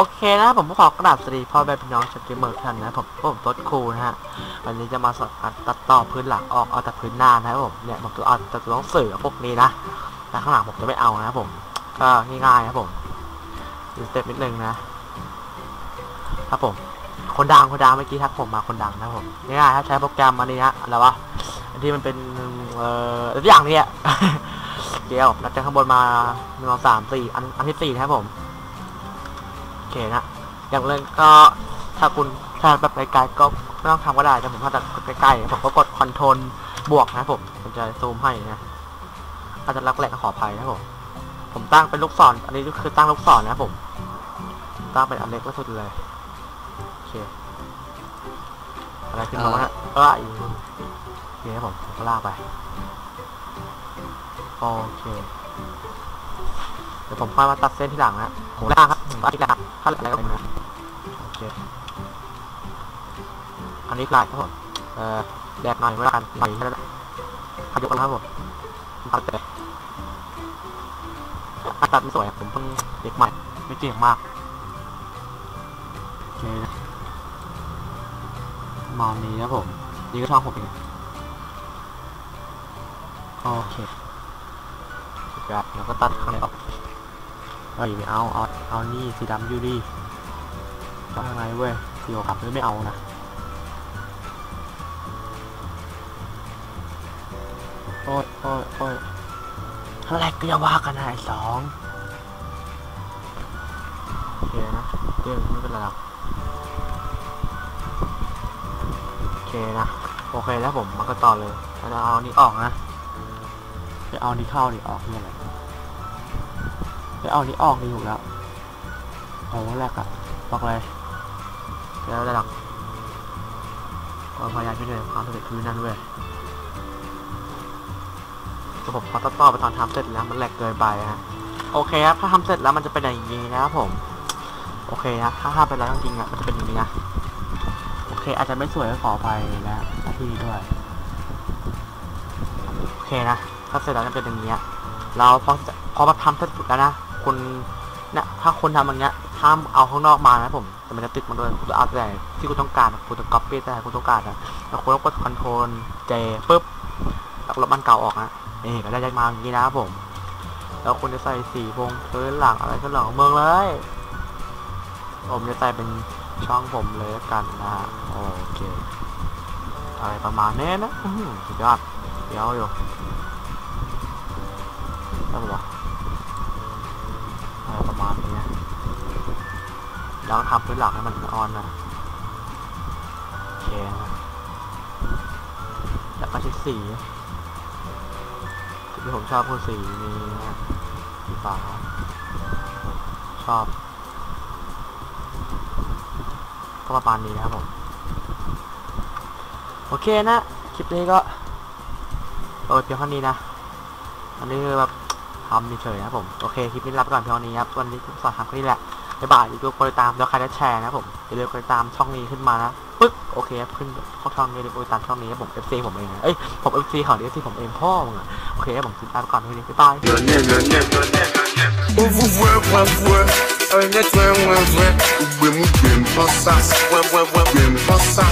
โอเคนะผมขอกระดาษสวัสดีพ่อแม่พี่น้องชาวเกมเมอร์ทุกท่านนะผมผมต้นครูนะฮะวันนี้จะมาสอนการตัดต่อพื้นหลังออกเอาแต่พื้นหน้านะครับผมเนี่ยผมจะเอาแต่ตัวหนังสือพวกนี้นะแต่ข้างหลังผมจะไม่เอานะครับผมก็ง่ายๆนะผมดูสเต็ปนิดนึงนะครับผม คนดังคนดังเมื่อกี้ทักผมมาคนดังนะผมง่ายๆครับใช้โปรแกรมอันนี้ฮะอะไรวะอันที่มันเป็นเอ่อตัวอย่างนี้เดี๋ยวเราจะข้างบนมาหนึ่งสองสามสี่อันอันที่สี่นะครับผมโอ เคนะอย่างเรื่องก็ถ้าคุณถ้าแบบไกลๆก็ไม่ต้องทำก็ได้แต่ผมถ้าจะใกล้ๆผมก็กดคอนโทรลบวกนะผมผมจะซูมให้นะอาจจะรักแหลกขออภัยนะผมผมตั้งเป็นลูกศรอันนี้คือตั้งลูกศรนะผม ตั้งเป็นอันเล็กที่สุดเลยโอเคอะไรขึ้นมาวะฮะเอออีกโอเคครับผมผมก็ลากไปโอเคเดี๋ยวผมค่อยมาตัดเส้นที่หลังนะผมลางครับผมตัดที่หลังาอะไรก็เป็นนะโอเคอันนี้ลายครับผมเอ่อแดกหน่อยเวลาหน่อยแล้วขยับกันครับผมตัดแต่อาตัดไม่สวยผมเพิ่งเด็กใหม่ ไม่เก่งมากโอเคมองนี้นะผมนี่ก็ช่องผมเองโอเคสุดยอดแล้วก็ตัดข้างในออก เฮ้ยไม่เอาเอาเอานี่สีดำอยู่ดิเอาทางไหนเว้ยสีขาวๆไม่เอานะโอ้ยโอ้ยโอ้ยอะไรก็อย่าว่ากันนะไอ้สองโอเคนะเรื่องไม่เป็นไรหรอกโอเคนะโอเคแล้วผมมันก็ต่อเลยแล้วเอานี่ออกนะจะเอานี่เข้านี่ออกนี่อะไร ไปเอานี้ออกนี่ถูกแล้วโอ้แรกอะบอกเลยแล้วได้หรอกก็พยายามช่เหลือความสำเร็จคือนั่นเว้ยแต่ผมพอตัดต่อไปตอนทำเสร็จแล้วมันแหลกเกินไปฮะโอเคครับถ้าทำเสร็จแล้วมันจะเป็นอย่างนี้นะครับผม โอเคนะถ้าทำไปแล้วจริงๆอะมันจะเป็นอย่างนี้นะโอเค อาจจะไม่สวยก็ขอไปนะหน้าที่นี้ด้วยโอเคนะถ้าเสร็จแล้วจะเป็นอย่างนี้เราพอพอมาทำเสร็จแล้วนะ คุณเนี่ยถ้าคุณทำอย่างเงี้ยห้ามเอาข้างนอกมานะผมแต่มันจะติดมาด้วยคุณเอาแต่ที่คุณต้องการคุณจะ copy แต่คุณต้องการนะแล้วคุณต้องกด control J ปุ๊บแล้วลบมันเก่าออกนะเอ๊ก็ได้มาอย่างนี้นะครับผม แล้วคุณจะใส่สีพงพื้นหลังอะไรก็หลังเมืองเลย ผมจะใส่เป็นช่องผมเลยกันนะฮะโอเคอะไรประมาณนี้นะอื้อหือสุดยอดเดี๋ยวอยู่ได้ปะวะอะไรประมาณนี้นะ แล้วทำพื้นหลังให้มันออนนะโอเคแล้วก็ใช้สีที่ผมชอบคือสีนี้นะสีฟ้าชอบก็ประมาณนี้นะครับผม โอเคนะ คลิปนี้ก็โอ้เพียงเท่านี้นะ อันนี้คือแบบทำเฉยๆนะผม โอเค คลิปนี้ลาไปก่อนเพียงเท่านี้ครับ วันนี้สอนทำแค่นี้แหละ บ๊ายบายอย่าลืมกดติดตามแล้วใครได้แชร์นะผมอย่าลืมกดติดตามช่องนี้ขึ้นมานะปึ๊กโอเคครับขึ้นช่องนี้อย่าลืมกดติดตามช่องนี้ครับผม FC ผมเองนะเอ้ยผม FC เขาเรียก FC ผมเองพ่อมึงอะโอเคผมติดตามก่อนเพียงเท่านี้บ๊ายบาย Ouve voix, voix, voix, un être, un vrai, ou bien, ou bien, pas ça, ouais, ouais, ouais, bien, pas ça.